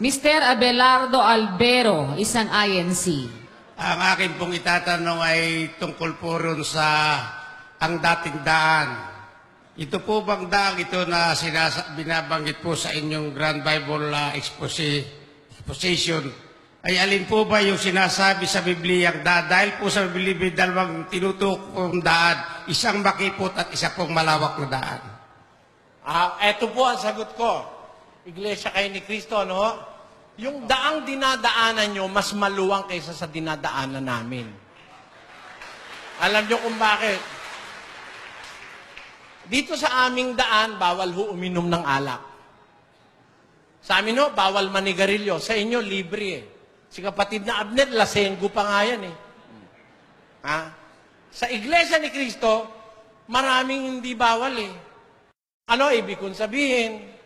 Mr. Abelardo Albero, isang INC. Ang akin pong itatanong ay tungkol po ron sa ang dating daan. Ito po bang daan ito na sinasa, binabanggit po sa inyong Grand Bible uh, exposi, exposition ay alin po ba yung sinasabi sa Biblia da, dahil po sa Biblia may dalawang tinutok pong daan, isang makipot at isa pong malawak na daan. Ah, eto po ang sagot ko. Iglesia kayo ni Kristo, no? Yung daang dinadaanan nyo, mas maluwang kaysa sa dinadaanan namin. Alam nyo kung bakit? Dito sa aming daan, bawal ho uminom ng alak. Sa amin ho, bawal manigarilyo. Sa inyo, libre eh. Si kapatid na Abner, lasenggo pa nga yan eh. Ha? Sa Iglesia ni Kristo, maraming hindi bawal eh. Ano ibig kong sabihin?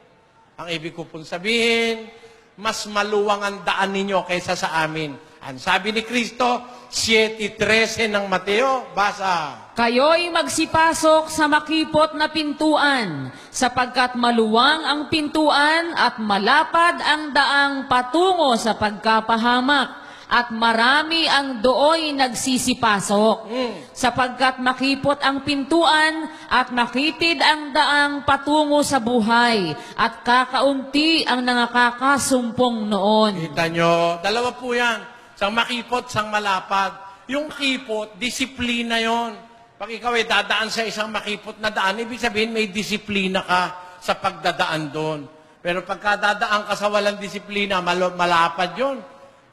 Ang ibig ko pong sabihin, mas maluwang ang daan ninyo kaysa sa amin. Ang sabi ni Kristo, 7.13 ng Mateo, basa. Kayo'y magsipasok sa makipot na pintuan, sapagkat maluwang ang pintuan at malapad ang daang patungo sa pagkapahamak, at marami ang dooy nagsisipasok. Sapagkat makipot ang pintuan at makitid ang daang patungo sa buhay, at kakaunti ang nangakakasumpong noon. Kita nyo, dalawa po yan. Sang makipot, sang malapad. Yung makipot, disiplina yon. Pag ikaw ay dadaan sa isang makipot na daan, ibig sabihin may disiplina ka sa pagdadaan doon. Pero pagka dadaan ka sa walang disiplina, malapad yon.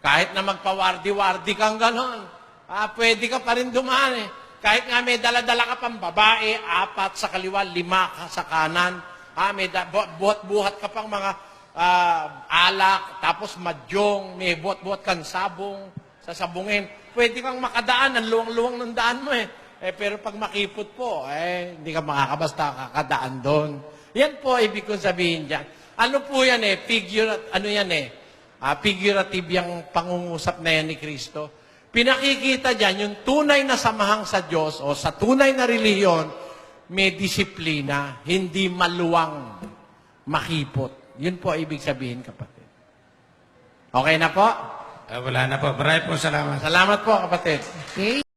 Kahit na magpawardi-wardi kang ganon, ah, pwede ka pa rin dumaan eh. Kahit nga may dala-dala ka pang babae, apat sa kaliwa, lima ka sa kanan, ah, may buhat-buhat ka pang mga ah, alak, tapos madyong, may buhat-buhat kang sabong, sasabungin. Pwede kang makadaan, ang luwang-luwang ng daan mo eh. eh. Pero pag makipot po, eh, hindi ka makakabasta kakadaan doon. Yan po, ibig kong sabihin dyan. Ano po yan eh, figure, ano yan eh, Ah, figurative yung pangungusap na yan ni Kristo. Pinakikita dyan yung tunay na samahang sa Diyos o sa tunay na reliyon, may disiplina, hindi maluwang makipot. Yun po ibig sabihin, kapatid. Okay na po? Ah, wala na po. Maraming po salamat. Salamat po, kapatid. Okay?